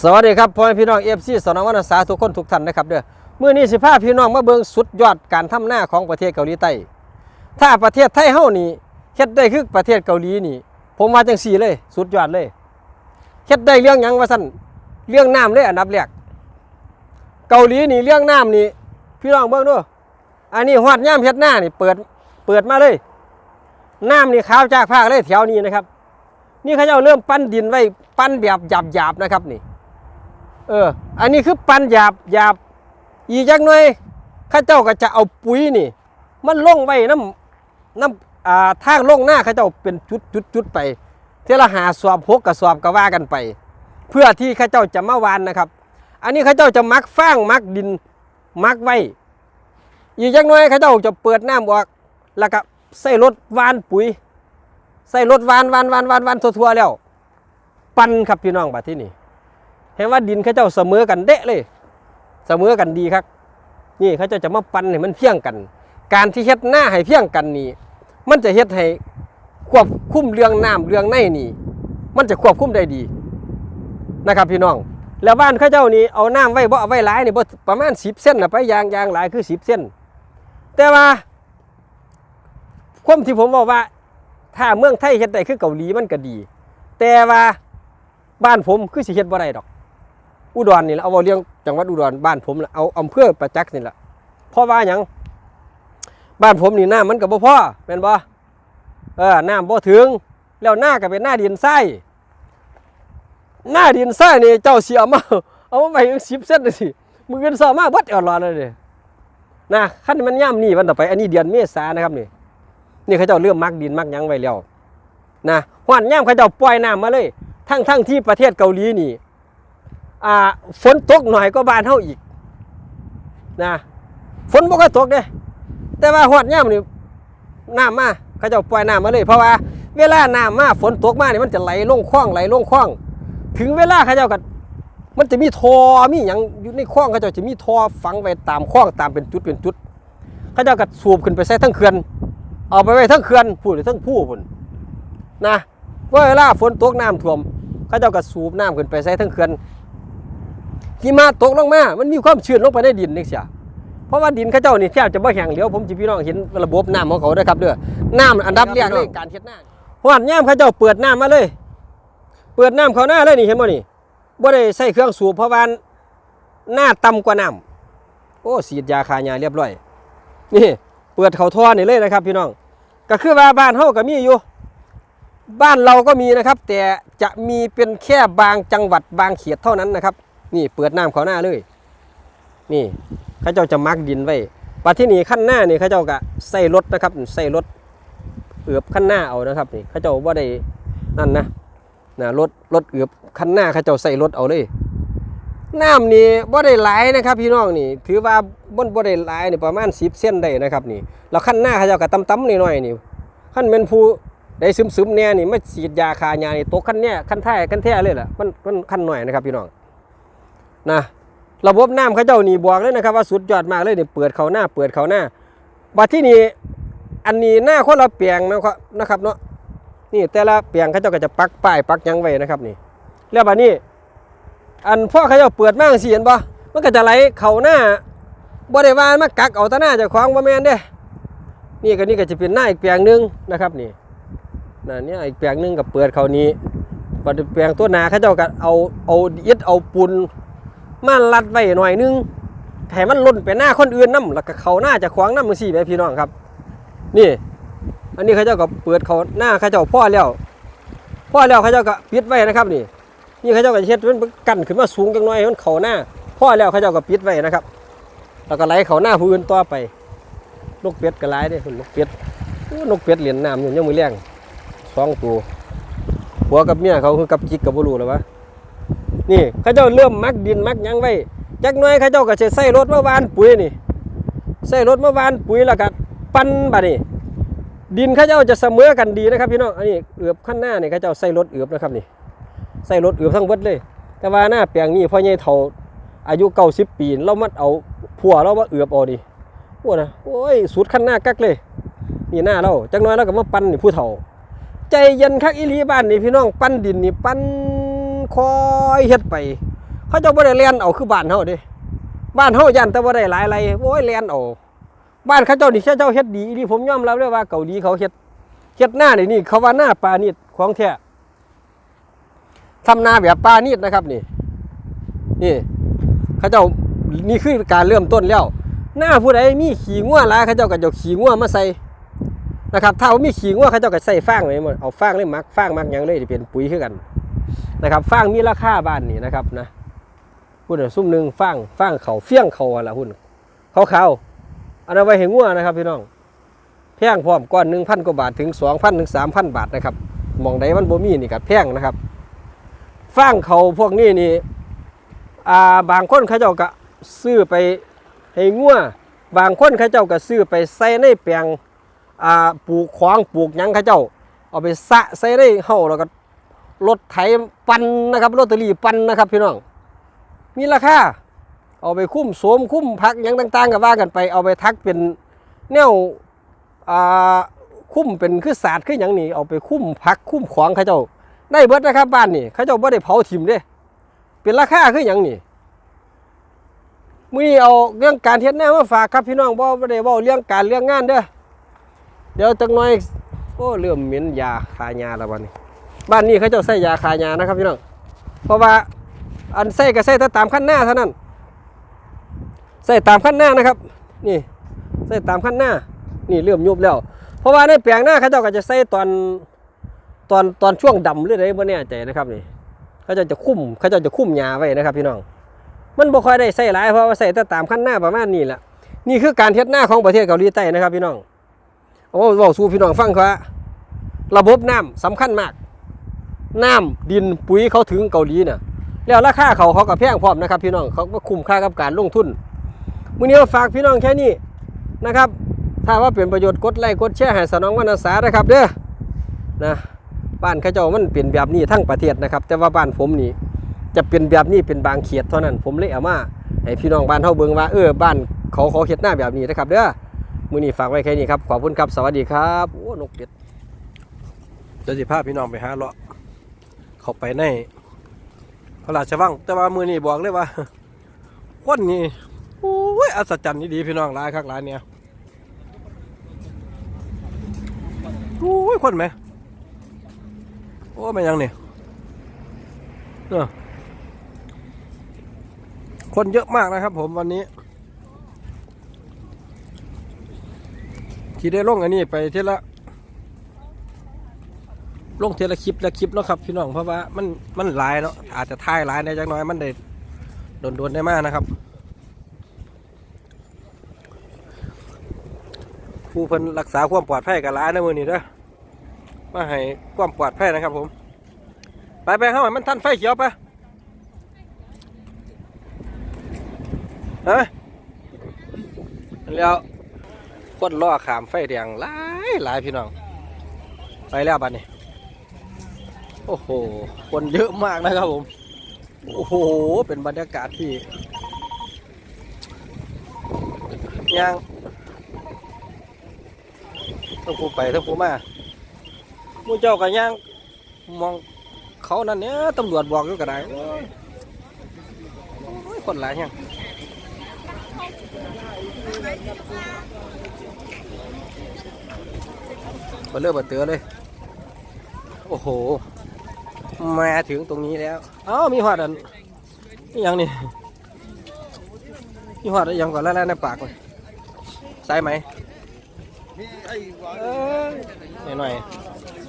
สวัสดีครับพ่อแม่พี่น้องเอฟซีสนองวันอาสาทุกคนทุกท่านนะครับเด้อมื่อนี้สิพาพี่น้องมาเบิ่งสุดยอดการทำหน้าของประเทศเกาหลีใต้ถ้าประเทศไทยเฮานี่เฮ็ดได้คือประเทศเกาหลีนี่ ผมว่าจังสี่เลย สุดยอดเลยเฮ็ดได้เรื่องหยังว่าซั่นเรื่องน้ำเลยอันดับแรกเกาหลีนี่เรื่องน้ำนี่พี่น้องเบิ่งดูอันนี้ฮอดย่ามเฮ็ดหน้านี่เปิดเปิดมาเลยน้ำนี่ขาวจากภาคเลยแถวนี้นะครับ นี่เขาเจ้าเริ่มปั้นดินไว้ปั้นแบบหยาบๆนะครับนี่ เออ อันนี้คือปันหยาบหยาบอีกจักหน่อยข้าเจ้าก็จะเอาปุ๋ยนี่ มันลงไว้น้ำน้ำอ่าทางลงหน้าข้าเจ้าเป็นจุดจุดจุดไป เทละหาสอบหกกับสอบก็ว่ากันไป เพื่อที่ข้าเจ้าจะมาวานนะครับ อันนี้ข้าเจ้าจะมักฟางมักดินมักไว้อีกจักหน่อยข้าเจ้าจะเปิดน้ำออกแล้วก็ใส่รถวานปุ๋ย ใส่รถวานวานวานวานวานทั่วๆแล้ว ปันครับพี่น้องบัดที่นี่ เห็นว่าดินเขาเจ้าเสมอกันเดะเลย เสมอกันดีครับ นี่เขาเจ้าจะมาปันให้มันเพียงกัน การที่เฮ็ดหน้าให้เพียงกันนี่ มันจะเฮ็ดให้ควบคุมเรื่องน้ำเรื่องในนี่ มันจะควบคุมได้ดีนะครับพี่น้อง แล้วบ้านเขาเจ้านี่เอาน้ำไว้บ่เอาไว้หลายนี่บ่ประมาณ10เส้นนะไปยางยางหลายคือ10เส้น แต่ว่าความที่ผมบอกว่า ถ้าเมืองไทยเฮ็ดได้คือเกาหลีมันก็ดี แต่ว่าบ้านผมคือสิเฮ็ดบ่ได้ดอก อุดรนี่แหละเอาเว้าเรื่องจังหวัดอุดรบ้านผมน่ะเอาอำเภอประจักษ์นี่แหละเพราะว่าหยังบ้านผมนี่หน้ำมันก็บ่พ่อแม่นบ่เออน้ำบ่ถึง แล้วหน้าก็เป็นหน้าดินทรายหน้าดินทรายนี่เจ้าเสิเอามาเอามาไว้10เซนจังซี่มื้ออื่นเช้ามาบิดเอาหลอเลยเด้นะคันมันย่ํนี่วันต่อไปอันนี้เดือนเมษานะครับนี่นี่เขาเจ้าเริ่มมักดินมักยังไว้แล้วนะหวานย่ามเขาเจ้าปล่อยน้ำมาเลย ทั้งทั้งที่ประเทศเกาหลีนี่ ฝนตกหน่อยก็บานเท่าอีกนะฝนบ่ก็ตกเด้แต่ว่าหวานย่ามนี่น้ำมาเขาเจ้าปล่อยน้ำมาเลย เพราะว่า เวลาน้ำมาฝนตกมาเนี่ยมันจะไหลลงคลองไหลลงคลอง ถึงเวลาเขาเจ้าก็มันจะมีทอมีอย่างอยู่ในคลองเขาเจ้าจะมีทอฝังไว้ตามคลองตามเป็นจุดเป็นจุดเขาเจ้าก็สูบขึ้นไปใส่ทั้งเขื่อนเอาไปไว้ทั้งเขื่อนพูดทั้งผู้พุ่นะว่าเวลาฝนตกน้ำท่วมเขาเจ้าก็สูบน้ำขึ้นไปใส่ทั้งเขื่อน หิมะตกลงมา มันมีความชื้นลงไปในดินนี่เสียเพราะว่าดินเขาเจ้านี่แทบจะบ่แห้งเหลียวผมจะพี่น้องเห็นระบบน้ำของเขาด้วยครับเด้อน้ำอันดับแรกเลยการเฮ็ดน้ำหวานย่ามเขาเจ้าเปิดน้ำมาเลย เปิดน้ำเขาหน้าเลยนี่เห็นบ่นี่บ่ได้ใส่เครื่องสูบเพราะว่าหน้าต่ำกว่าน้ำโอ้ฉีดยาคายาเรียบร้อย นี่ เปิดเขาท่อนี่เลยนะครับ พี่น้อง ก็คือว่าบ้านเฮาก็มีอยู่บ้านเราก็มีนะครับ แต่จะมีเป็นแค่บางจังหวัดบางเขตเท่านั้นนะครับ นี่เปิดน้ำเขาหน้าเลย นี่เขาเจ้าจะมักดินไว้ปัจที่นี่ขั้นหน้านี่เขาเจ้าก็ใส่รถนะครับใส่รถเอือบขั้นหน้าเอานะครับนี่เขาเจ้าว่าได้นั่นนะนะรถรถเอือบขั้นหน้าเขาเจ้าใส่รถเอาเลยน้ำนี่บ่ได้ไหลนะครับ พี่น้องนี่ ถือว่าบ่บ่ได้ไหลนี่ประมาณ10เส้นได้นะครับนี่แล้วขั้นหน้าเขาเจ้าก็ต่ำหน่อยๆนี่ขั้นเป็นผู้ได้ซึมๆแน่นี่ไมาฉีดยาคายานี่ตกขั้นเนี้ยขั้นท้ายขั้นแท้เลยล่ะมันมันขั้นหน่อยนะครับพี่น้อง นะระบบน้ำเขาเจ้านี่บอกเลยนะครับว่าสุดยอดมากเลยนี่เปิดเขาหน้า เปิดเขาหน้าบัดที่นี่อันนี้หน้าคนละเปียงนะครับนะครับเนาะนี่แต่ละเปียงเขาเจ้าก็จะปักป้ายปักยังไว้นะครับนี่แล้วบัดนี้ อันพ่อเขาเจ้าเปิดมากสิเห็นปะมันก็จะไหลเข่าหน้าบ่ได้ว่ามากักเอาตาหน้าจะคล้าของบ่แม่นเด้นี่ก็นี่ก็จะเป็นหน้าอีกแปลงหนึงนะครับนี่น่ะเนี่ยอีกแปลงหนึงกับเปิดเขานี้บัดแปลงตัวหนาเขาเจ้าก็เอาเอาอิฐเอาปูน มาลัดไว้หน่อยนึงให้มันล้นไปหน้าคนอื่นนํแล้วก็เขาหน้าจะขวางน้ำจังซี่แหมพี่น้องครับ นี่ อันนี้เขาเจ้าก็เปิดเขาหน้าเขาเจ้าพ่อแล้วพ่อแล้วเขาเจ้าก็ปิดไว้นะครับ นี่ นี่เขาเจ้าก็เฮ็ดมันกันขึ้นมาสูงจังหน่อยมันเขาหน้าพ่อแล้วเขาเจ้าก็ปิดไว้นะครับ แล้วก็ไหลเขาหน้าผู้อื่นต่อไปนกเป็ดก็หลายเด้คุณนกเป็ดนกเป็ดเหรียญน้ำอยู่ยังมือแรงสองตัวผัวกับเมียเขาคือกับจิกกับบ่รู้แล้ววะ นี่เขาเจ้าเริ่มมักดินมักยังไว้จักหน่อยเขาเจ้าก็จะใส่รถเมาวานปุ๋ยนี่ใส่รถเมาวานปุ๋ยแล้วก็ปั้นบัดนี้ดินเขาเจ้าจะเสมอกันดีนะครับพี่น้องอันนี้เอือบขั้นหน้านี่เขาเจ้าใส่รถเอือบนะครับนี่ใส่รถเอือบทั้งเบิดเลย แต่ว่าหน้าแปลงนี้พ่อใหญ่เฒ่าอายุเก้าสิบปีเรามาเอาผัวเรามาเอือบเอาดิโอ้นะโอ้ยสุดขั้นหน้ากักเลยนี่หน้าเราจักหน้อยเราก็มาปั้นนี่ผู้เฒ่า ใจเย็นคักอีหลีบ้านนี่พี่น้องปั้นดินนี่ปั้น ค่อยเฮ็ดไป เขาเจ้าบ่ได้เลียนเอาคือบ้านเฮาเด้บ้านเฮายันแต่บ่ได้หลายไรโอ้ยเลียนเอาบ้านเขาเจ้านี่เขาเจ้าเฮ็ดดีนี่ผมยอมรับเลยว่าเกาหลีเขาเฮ็ดเฮ็ดหน้านี่นี่เขาว่าหน้าปลานิดของแท้ทำนาแบบปลานิดนะครับนี่ นี่เขาเจ้านี่คือการเริ่มต้นแล้ว หน้าผู้ใดมีขี้งัวหลายเขาเจ้าก็จะเอาขี้งัวมาใส่นะครับถ้าว่ามีขี้งัวเขาเจ้าก็ใส่ฟางเลยหมดเอาฟางเลยมักฟางมักยังเลยที่เป็นปุ๋ยคือกัน นะครับฟางมีราคาบ้านนี่นะครับนะหุ้นซุ่มหนึ่งฟางฟางเขาเฟี้ยงเขาอะไรหุ้นเขาเขาอันนั้นไว้ให้งัวนะครับพี่น้องแพงพร้อมก้อนหนึ่งพันกว่าบาทถึงสองพันถึงสามพันบาทนะครับมองใดมันบ่มีนี่กับแพงนะครับฟางเขาพวกนี้นี่อ่าบางคนเขาเจ้าก็ซื้อไปให้งัวบางคนเขาเจ้าก็ซื้อไปใส่ในแปลงอ่าปลูกของปลูกยังเขาเจ้า เอาไปสะใส่ได้เฮาแล้วก็ รถไถปันนะครับรถตอรี่ปันนะครับพี่น้อง มีราคาเอาไปคุ้มโสมคุ้มพักยังต่างๆกับว่ากันไปเอาไปทักเป็นแนวอ่าคุ้มเป็นคือศาสตร์คืออย่างนี้เอาไปคุ้มพักคุ้มของเขาเจ้าได้เบิดนะครับบ้านนี่เขาเจ้าบ่ได้เผาถิ่มเด้ เป็นราคาคืออย่างนี้มื้อนี้เอาเรื่องการเฮ็ดหน้ามาฝากครับพี่น้องบ่บ่ได้เว้าเรื่องการเรื่องงานเด้อเดี๋ยวจักหน่อยโอ้เริ่มเหม็นยาคายาแล้วบัดนี้ บ้านนี้เขาเจ้าใส่ยาคายยานะครับพี่น้องเพราะว่าอันใส่ก็ใส่แต่ตามขั้นหน้าเท่านั้นใส่ตามขั้นหน้านะครับ นี่ใส่ตามขั้นหน้า นี่เริ่มยุบแล้ว เพราะว่าในแปลงหน้าเขาเจ้าก็จะใส่ตอนตอนตอนช่วงดำหรืออะไรบ่แน่ใจนะครับนี่เขาเจ้าจะคุ้มเขาเจ้าจะคุ้มยาไว้นะครับ พี่น้อง มันบ่ค่อยได้ใส่หลายเพราะว่าใส่แต่ตามขั้นหน้าประมาณนี้แหละนี่คือการเฮ็ดหน้าของประเทศเกาหลีใต้นะครับ พี่น้องโอ้บอกสู่พี่น้องฟังครับระบบน้ำสำคัญมาก น้ำดินปุ๋ยเขาถึงเกาหลีเนี่ยแล้วราคาเขาเขาก็แพงพร้อมนะครับ พี่น้องเขาก็คุ้มค่ากับการลงทุนมื้อนี้ฝากพี่น้องแค่นี้นะครับ ถ้าว่าเป็นประโยชน์กดไลค์กดแชร์ให้สนองวรรณสานะครับเด้อนะบ้านเขาเจ้ามันเป็นแบบนี้ทั้งประเทศนะครับ แต่ว่าบ้านผมนี่จะเป็นแบบนี้เป็นบางเขตเท่านั้น ผมเลยเอามาให้พี่น้องบ้านเฮาเบิงว่าเออบ้านเขาเขาเฮ็ดหน้าแบบนี้นะครับเด้อมื้อนี้ฝากไว้แค่นี้ครับ ขอบคุณครับ สวัสดีครับ โอ้ นกเป็ดเดี๋ยวสิพาพี่น้องไปหาเลาะ เข้าไปในพระราชวังแต่ว่ามือนี้บอกเลยว่าคนนี่โอ้ยอัศจรรย์ดีพี่น้องหลายคักหลายเนี่ยโอ้ยคนไหมโอ้ไม่ยังเนี่ยเออคนเยอะมากนะครับผมวันนี้ที่ได้ลงอันนี้ไปเท่าละ ลงเทละคลิปละคลิปเนาะครับพี่น้องเพราะว่ามันมันหลายเนาะอาจจะถ่ายหลายในจักหน้อยมันได้โดนโดนได้มากนะครับผู้เพิ่นรักษาความปลอดภัยกับร้านในมือนี้เด้อมาให้ความปลอดภัยนะครับผม ไปไปเข้ามามันทันไฟเขียวปะฮะแล้วคนล่อขามไฟแดงหลายหลายพี่น้อง ไปแล้วบัดนี้ โอ้โห คนเยอะมากนะครับผม โอ้โห เป็นบรรยากาศที่ย่างต้องผู้ไปต้องผู้มามู่เจ้าก็ย่างมองเขานั่นเนี่ยตำรวจบอกอยู่ก็ได้โอ้โอ้ยคนหลายยังมาเลือกมาเตือเลย โอ้โห มาถึงตรงนี้แล้วเอ้ามีหอดอันนี่ยังนี่มีหอดยังก่อนแล้วในปากเลยใส่ไหมเอ้ยหน่อย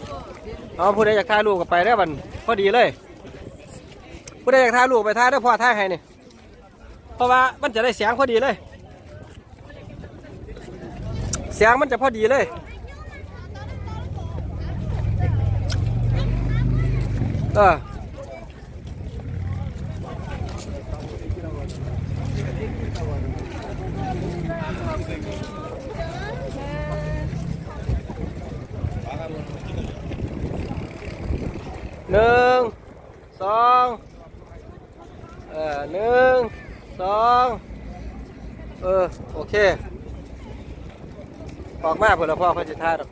ๆเอาผู้ใดอยากถ่ายรูปก็ไปได้บันพอดีเลยผู้ใดอยากถ่ายรูปไปถ่ายได้พอถ่ายให้นี่เพราะว่ามันจะได้เสียงพอดีเลย เสียงมันจะพอดีเลย เออหนึ่งสองเออหนึ่งสองเออ โอเค ออกมาเพื่อพ่อเขาจะท่าดอก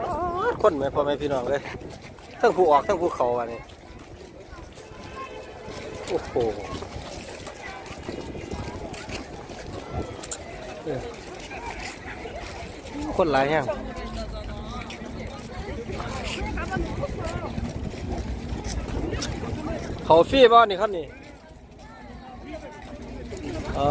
อ๊าดคนไหมพ่อแม่พี่น้องเลย ทั้งผู้ออกทั้งผู้เขาอันนี้โอ้โหคนหลายแฮงเขาฟรีบ่นี่ครับนี่ อ๋อ